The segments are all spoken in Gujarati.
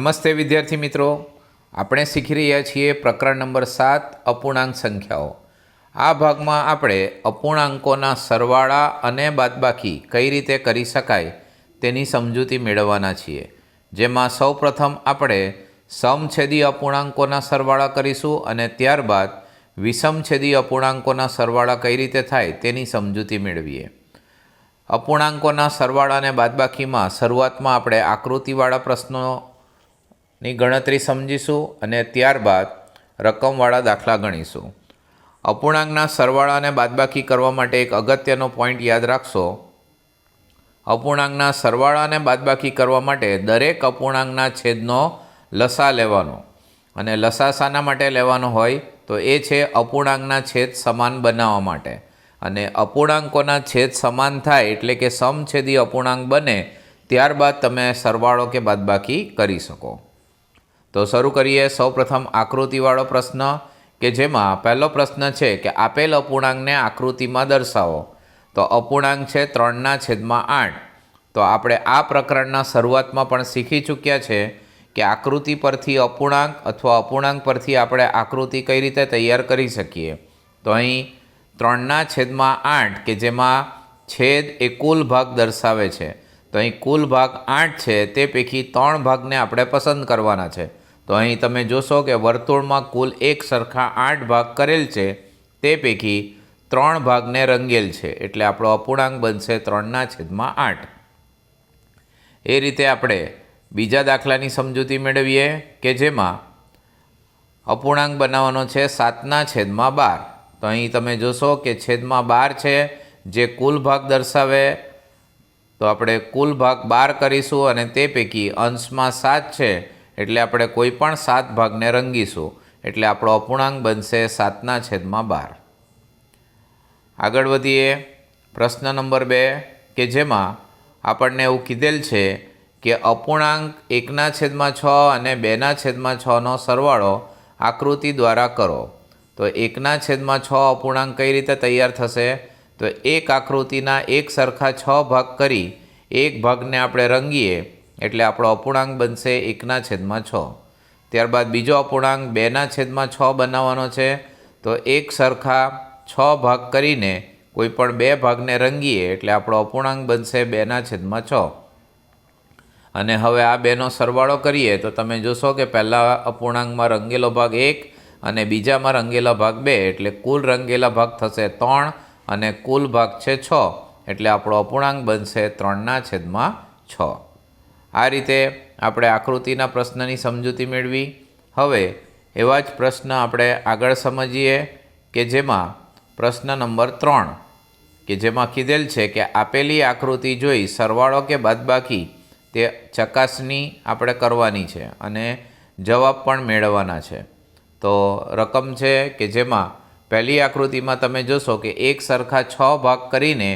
નમસ્તે વિદ્યાર્થી મિત્રો. આપણે શીખી રહ્યા છીએ પ્રકરણ નંબર સાત, અપૂર્ણાંક સંખ્યાઓ. આ ભાગમાં આપણે અપૂર્ણાંકોના સરવાળા અને બાદબાકી કઈ રીતે કરી શકાય તેની સમજૂતી મેળવવાના છીએ. જેમાં સૌપ્રથમ આપણે સમછેદી અપૂર્ણાંકોના સરવાળા કરીશું અને ત્યારબાદ વિષમછેદી અપૂર્ણાંકોના સરવાળા કઈ રીતે થાય તેની સમજૂતી મેળવીએ. અપૂર્ણાંકોના સરવાળા અને બાદબાકીમાં શરૂઆતમાં આપણે આકૃતિવાળા પ્રશ્નોની ગણતરી સમજીશું અને ત્યારબાદ રકમવાળા દાખલા ગણીશું. અપૂર્ણાંકના સરવાળા અને બાદબાકી કરવા માટે એક અગત્યનો પોઈન્ટ યાદ રાખશો. અપૂર્ણાંકના સરવાળા અને બાદબાકી કરવા માટે દરેક અપૂર્ણાંકના છેદનો લસા લેવાનો અને લસા શાના માટે લેવાનો હોય તો એ છે અપૂર્ણાંકના છેદ સમાન બનાવવા માટે. અને અપૂર્ણાંકોના છેદ સમાન થાય એટલે કે સમછેદી અપૂર્ણાંક બને, ત્યારબાદ તમે સરવાળો કે બાદબાકી કરી શકો. તો શરૂ કરીએ સૌપ્રથમ આકૃતિવાળો પ્રશ્ન, કે જેમાં પહેલો પ્રશ્ન છે કે આપેલ અપૂર્ણાંકને આકૃતિમાં દર્શાવો. તો અપૂર્ણાંક છે ત્રણના છેદમાં આઠ. તો આપણે આ પ્રકરણના શરૂઆતમાં પણ શીખી ચૂક્યા છે કે આકૃતિ પરથી અપૂર્ણાંક અથવા અપૂર્ણાંક પરથી આપણે આકૃતિ કઈ રીતે તૈયાર કરી શકીએ. તો અહીં ત્રણના છેદમાં આઠ, કે જેમાં છેદ એ કુલ ભાગ દર્શાવે છે. તો અહીં કુલ ભાગ આઠ છે, તે પૈકી ત્રણ ભાગને આપણે પસંદ કરવાના છે. તો અહીં તમે જોશો કે વર્તુળમાં કુલ એક સરખા આઠ ભાગ કરેલ છે, તે પૈકી ત્રણ ભાગને રંગેલ છે, એટલે આપણો અપૂર્ણાંક બનશે ત્રણના છેદમાં આઠ. એ રીતે આપણે બીજા દાખલાની સમજૂતી મેળવીએ કે જેમાં અપૂર્ણાંક બનાવવાનો છે સાતના છેદમાં બાર. તો અહીં તમે જોશો કે છેદમાં બાર છે, જે કુલ ભાગ દર્શાવે તો આપણે કુલ ભાગ બાર કરીશું અને તે પૈકી અંશમાં સાત છે, એટલે આપણે કોઈ પણ સાત ભાગને રંગીશું, એટલે આપણો અપૂર્ણાંક બનશે સાતના છેદમાં બાર. આગળ વધીએ, પ્રશ્ન નંબર બે, કે જેમાં આપણને એવું કીધેલ છે કે અપૂર્ણાંક એકના છેદમાં છ અને બેના છેદમાં છનો સરવાળો આકૃતિ દ્વારા કરો. તો એકના છેદમાં છ અપૂર્ણાંક કઈ રીતે તૈયાર થશે? તો એક આકૃતિના એક સરખા છ ભાગ કરી એક ભાગને આપણે રંગીએ એટલે આપણો અપૂર્ણાંક બનશે એકના છેદમાં છ. ત્યારબાદ બીજો અપૂર્ણાંક બેના છેદમાં છ બનાવવાનો છે. તો એક સરખા છ ભાગ કરીને કોઈ પણ બે ભાગને રંગીએ એટલે આપણો અપૂર્ણાંક બનશે બેના છેદમાં છ. અને હવે આ બેનો સરવાળો કરીએ તો તમે જોશો કે પહેલાં અપૂર્ણાંકમાં રંગેલો ભાગ એક અને બીજામાં રંગેલા ભાગ બે એટલે કુલ રંગેલા ભાગ થશે ત્રણ. અને કુલ ભાગ છે છ, એટલે આપણો અપૂર્ણાંક બનશે ત્રણના છેદમાં છ. આ રીતે આપણે આકૃતિના પ્રશ્નની સમજૂતી મેળવી. હવે એવા જ પ્રશ્ન આપણે આગળ સમજીએ કે જેમાં પ્રશ્ન નંબર ત્રણ, કે જેમાં કીધેલ છે કે આપેલી આકૃતિ જોઈ સરવાળો કે બાદબાકી તે ચકાસણી આપણે કરવાની છે અને જવાબ પણ મેળવવાના છે. તો રકમ છે કે જેમાં પહેલી આકૃતિમાં તમે જોશો કે એક સરખા છ ભાગ કરીને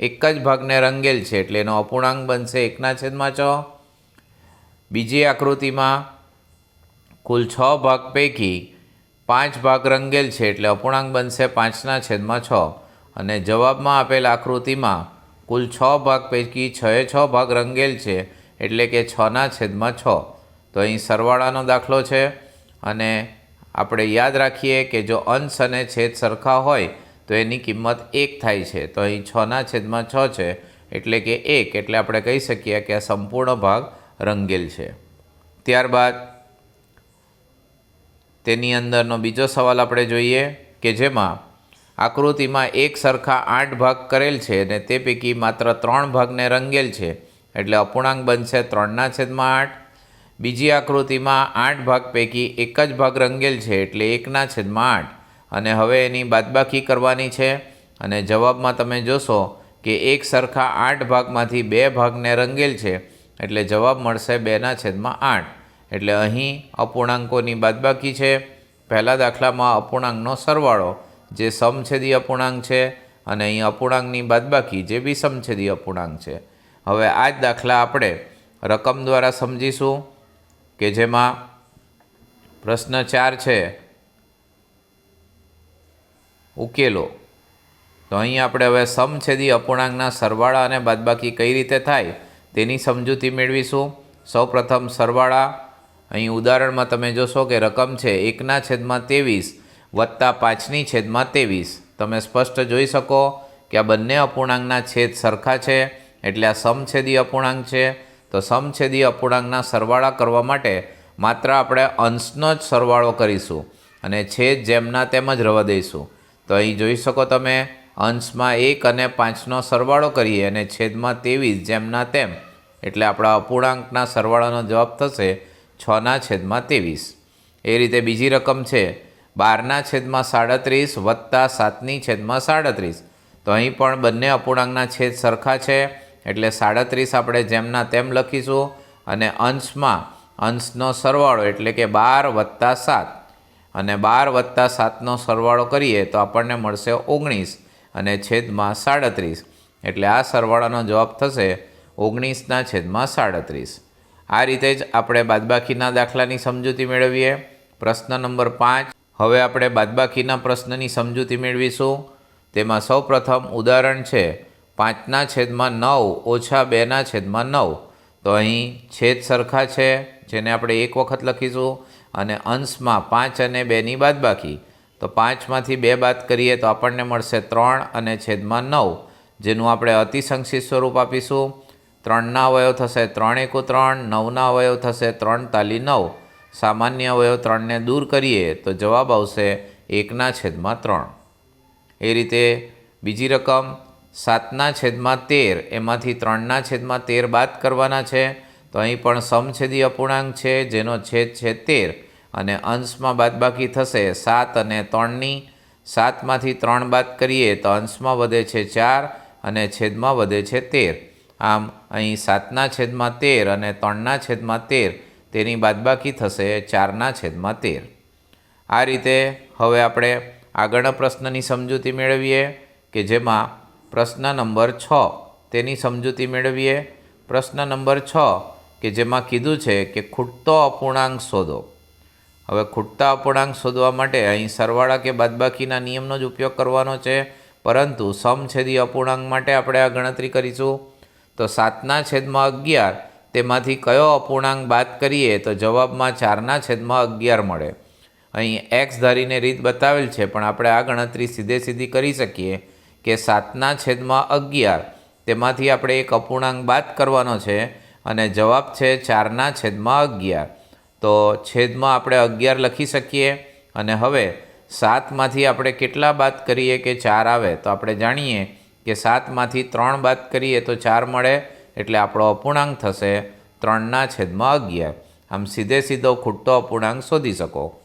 એક જ ભાગને રંગેલ છે એટલે એનો અપૂર્ણાંક બનશે એકના છેદમાં છ. બીજી આકૃતિમાં કુલ છ ભાગ પૈકી પાંચ ભાગ રંગેલ છે એટલે અપૂર્ણાંક બનશે પાંચના છેદમાં છ. અને જવાબમાં આપેલ આકૃતિમાં કુલ છ ભાગ પૈકી છએ છ ભાગ રંગેલ છે એટલે કે છના છેદમાં છ. તો અહીં સરવાળાનો દાખલો છે અને આપણે યાદ રાખીએ કે જો અંશ અને છેદ સરખા હોય, તો એની કિંમત એક થાય છે. તો અહીં છના છેદમાં છ છે, એટલે કે એક, એટલે આપણે કહી શકીએ કે આ સંપૂર્ણ ભાગ રંગેલ છે. ત્યારબાદ તેની અંદરનો બીજો સવાલ આપણે જોઈએ કે જેમાં આકૃતિમાં એક સરખા આઠ ભાગ કરેલ છે અને તે પૈકી માત્ર ત્રણ ભાગને રંગેલ છે, એટલે અપૂર્ણાંક બનશે ત્રણના છેદમાં આઠ બીજી આકૃતિમાં આઠ ભાગ પૈકી એક જ ભાગ રંગેલ છે એટલે એકના છેદમાં આઠ. અને હવે એની બાદબાકી કરવાની છે. અને જવાબમાં તમે જોશો કે એક સરખા આઠ ભાગમાંથી બે ભાગને રંગેલ છે એટલે જવાબ મળશે બેના છેદમાં આઠ. એટલે અહીં અપૂર્ણાંકોની બાદબાકી છે. પહેલા દાખલામાં અપૂર્ણાંકનો સરવાળો, જે સમછેદી અપૂર્ણાંક છે, અને અહીં અપૂર્ણાંકની બાદબાકી, જે વિષમછેદી અપૂર્ણાંક છે. હવે આ જ દાખલા આપણે રકમ દ્વારા સમજીશું. કે જેમાં પ્રશ્ન ચાર છે, ઉકેલો. તો અહીં આપણે હવે સમછેદી અપૂર્ણાંકના સરવાળા અને બાદબાકી કઈ રીતે થાય તેની સમજૂતી મેળવીશું. સૌપ્રથમ સરવાળા, અહીં ઉદાહરણમાં તમે જોશો કે રકમ છે એકના છેદમાં ત્રેવીસ વત્તા પાંચની છેદમાં ત્રેવીસ. તમે સ્પષ્ટ જોઈ શકો કે આ બંને અપૂર્ણાંકના છેદ સરખા છે, એટલે આ સમછેદી અપૂર્ણાંક છે. તો સમછેદી અપૂર્ણાંકના સરવાળા કરવા માટે માત્ર આપણે અંશનો જ સરવાળો કરીશું અને છેદ જેમના તેમ જ રવા દઈશું. તો અહીં જોઈ શકો તમે, અંશમાં એક અને પાંચનો સરવાળો કરીએ અને છેદમાં ત્રેવીસ જેમના તેમ. એટલે આપણા અપૂર્ણાંકના સરવાળાનો જવાબ થશે છના છેદમાં ત્રેવીસ. એ રીતે બીજી રકમ છે, બારના છેદમાં સાડત્રીસ વત્તા સાતની છેદમાં સાડત્રીસ. તો અહીં પણ બંને અપૂર્ણાંકના છેદ સરખા છે. એટલે સાડત્રીસ આપણે જેમના તેમ લખીશું અને અંશમાં અંશનો સરવાળો એટલે કે બાર વત્તા સાત. અને બાર વત્તા સાતનો સરવાળો કરીએ તો આપણને મળશે ઓગણીસ અને છેદમાં સાડત્રીસ. એટલે આ સરવાળાનો જવાબ થશે ઓગણીસના છેદમાં સાડત્રીસ. આ રીતે જ આપણે બાદબાકીના દાખલાની સમજૂતી મેળવીએ. પ્રશ્ન નંબર પાંચ. હવે આપણે બાદબાકીના પ્રશ્નની સમજૂતી મેળવીશું. તેમાં સૌપ્રથમ ઉદાહરણ છે પાંચના છેદમાં નવ ઓછા બેના છેદમાં નવ. તો અહીં છેદ સરખા છે, જેને આપણે એક વખત લખીશું, અને અંશમાં પાંચ અને બેની બાદબાકી. તો પાંચમાંથી બે બાદ કરીએ તો આપણને મળશે ત્રણ અને છેદમાં નવ, જેનું આપણે અતિસંક્ષિત સ્વરૂપ આપીશું. ત્રણના અવયવ થશે ત્રણ એકુ ત્રણ, નવના અવયવ થશે ત્રણ તાલી નવ. સામાન્ય અવયવ ત્રણને દૂર કરીએ તો જવાબ આવશે એકના છેદમાં ત્રણ. એ રીતે બીજી રકમ સાતના છેદમાં તેર, એમાંથી ત્રણના છેદમાં તેર બાદ કરવાના છે. તો અહીં પણ સમછેદી અપૂર્ણાંક છે, જેનો છેદ છે તેર. અને અંશમાં બાદબાકી થશે સાત અને ત્રણની. સાતમાંથી ત્રણ બાદ કરીએ તો અંશમાં વધે છે ચાર અને છેદમાં વધે છે તેર. આમ અહીં સાતના છેદમાં તેર અને ત્રણના છેદમાં તેર, તેની બાદબાકી થશે ચારના છેદમાં તેર. આ રીતે હવે આપણે આગળના પ્રશ્નની સમજૂતી મેળવીએ કે જેમાં પ્રશ્ન નંબર છ. તેની સમજૂતી મેળવીએ. પ્રશ્ન નંબર છ, કે જેમાં કીધું છે કે ખૂટતો અપૂર્ણાંક શોધો. હવે ખૂટતા અપૂર્ણાંક શોધવા માટે અહીં સરવાળા કે બાદબાકીના નિયમનો જ ઉપયોગ કરવાનો છે. પરંતુ સમછેદી અપૂર્ણાંક માટે આપણે આ ગણતરી કરીશું. તો સાતના છેદમાં અગિયાર, તેમાંથી કયો અપૂર્ણાંક બાદ કરીએ તો જવાબમાં ચારના છેદમાં અગિયાર મળે. અહીં એક્સ ધારીને રીત બતાવેલ છે, પણ આપણે આ ગણતરી સીધે સીધી કરી શકીએ. કે સાતના છેદમાં અગિયાર. તેમાંથી આપણે એક અપૂર્ણાંક બાદ કરવાનો છે અને જવાબ છે ચારના છેદમાં અગિયાર. તો છેદમાં આપણે અગિયાર લખી શકીએ અને હવે સાતમાંથી આપણે કેટલા બાદ કરીએ કે ચાર આવે? તો આપણે જાણીએ કે સાતમાંથી ત્રણ બાદ કરીએ તો ચાર મળે, એટલે આપણો અપૂર્ણાંક થશે ત્રણના છેદમાં અગિયાર. આમ સીધે સીધો ખૂટતો અપૂર્ણાંક શોધી શકો.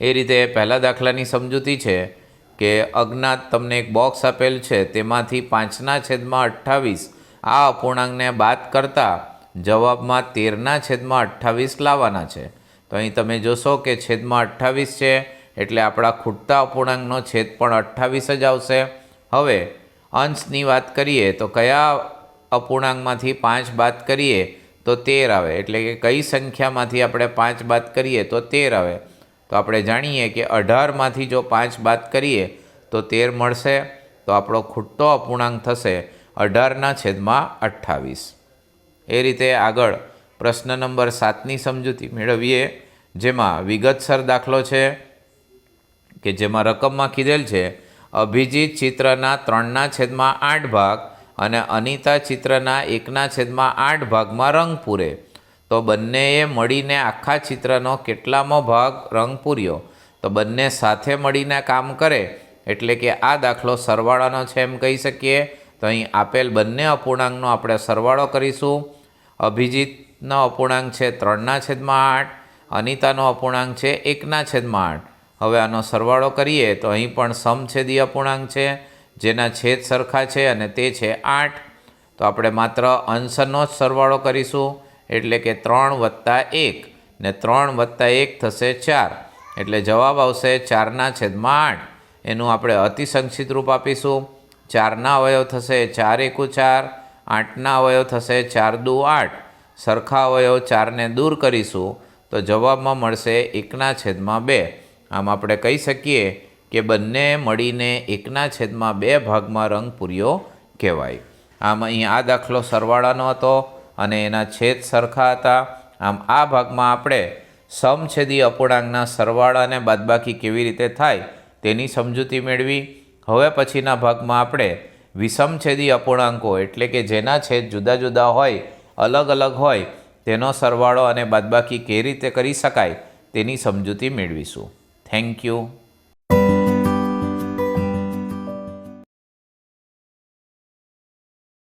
એ રીતે પહેલા દાખલાની સમજૂતી છે. કે અજ્ઞાત તમને એક બોક્સ આપેલ છે, તેમાંથી પાંચના છેદમાં અઠ્ઠાવીસ. આ અપૂર્ણાંકને બાદ કરતાં જવાબમાં તેરના છેદમાં અઠ્ઠાવીસ લાવવાના છે. તો અહીં તમે જોશો કે છેદમાં અઠ્ઠાવીસ છે, એટલે આપણા ખૂટતા અપૂર્ણાંકનો છેદ પણ અઠ્ઠાવીસ જ આવશે. હવે, અંશની વાત કરીએ તો કયા અપૂર્ણાંકમાંથી પાંચ બાદ કરીએ તો તેર આવે. એટલે કે કઈ સંખ્યામાંથી આપણે પાંચ બાદ કરીએ તો તેર આવે. તો આપણે જાણીએ કે અઢારમાંથી જો પાંચ બાદ કરીએ તો તેર મળશે. તો આપણો ખૂટતો અપૂર્ણાંક થશે અઢારના છેદમાં અઠ્ઠાવીસ. એ રીતે આગળ પ્રશ્ન નંબર સાતની સમજૂતી મેળવીએ, જેમાં વિગતસર દાખલો છે કે જેમાં રકમમાં કીધેલ છે, અભિજીત ચિત્રના ત્રણના છેદમાં આઠ ભાગ અને અનિતા ચિત્રના એકના છેદમાં આઠ ભાગમાં રંગ પૂરે. તો બંનેએ મળીને આખા ચિત્રનો કેટલામો ભાગ રંગ પૂર્યો. તો બંને સાથે મળીને કામ કરે, એટલે કે આ દાખલો સરવાળાનો છે એમ કહી શકીએ. તો અહીં આપેલ બંને અપૂર્ણાંકનો આપણે સરવાળો કરીશું. અભિજીતનો અપૂર્ણાંક છે ત્રણના છેદમાં આઠ, અનિતાનો અપૂર્ણાંક છે એકના છેદમાં આઠ. હવે આનો સરવાળો કરીએ તો અહીં પણ સમછેદી અપૂર્ણાંક છે, જેના છેદ સરખા છે અને તે છે આઠ. તો આપણે માત્ર અંશનો જ સરવાળો કરીશું. એટલે કે ત્રણ વત્તા એક. ને ત્રણ વત્તા એક થશે ચાર. એટલે જવાબ આવશે ચારના છેદમાં આઠ. એનું આપણે અતિસંક્ષિત રૂપ આપીશું. ચારના અવયવ થશે ચાર એકુ ચાર. આઠના અવયવ થશે ચાર દુ આઠ. સરખા અવયવ ચારને દૂર કરીશું તો જવાબમાં મળશે એકના છેદમાં બે. આમ આપણે કહી શકીએ કે બંને મળીને એકના છેદમાં બે ભાગમાં રંગ પૂર્યો કહેવાય. આમ અહીં આ દાખલો સરવાળાનો હતો. અને એના છેદ સરખા હતા. આમ આ ભાગમાં આપણે સમછેદી અપૂર્ણાંકના સરવાળાને બાદબાકી કેવી રીતે થાય તેની સમજૂતી મેળવી. હવે પછીના ભાગમાં આપણે વિષમછેદી અપૂર્ણાંકો એટલે કે જેના છેદ જુદા જુદા હોય, અલગ અલગ હોય, તેનો સરવાળો અને બાદબાકી કેવી રીતે કરી શકાય તેની સમજૂતી મેળવીશું. Thank you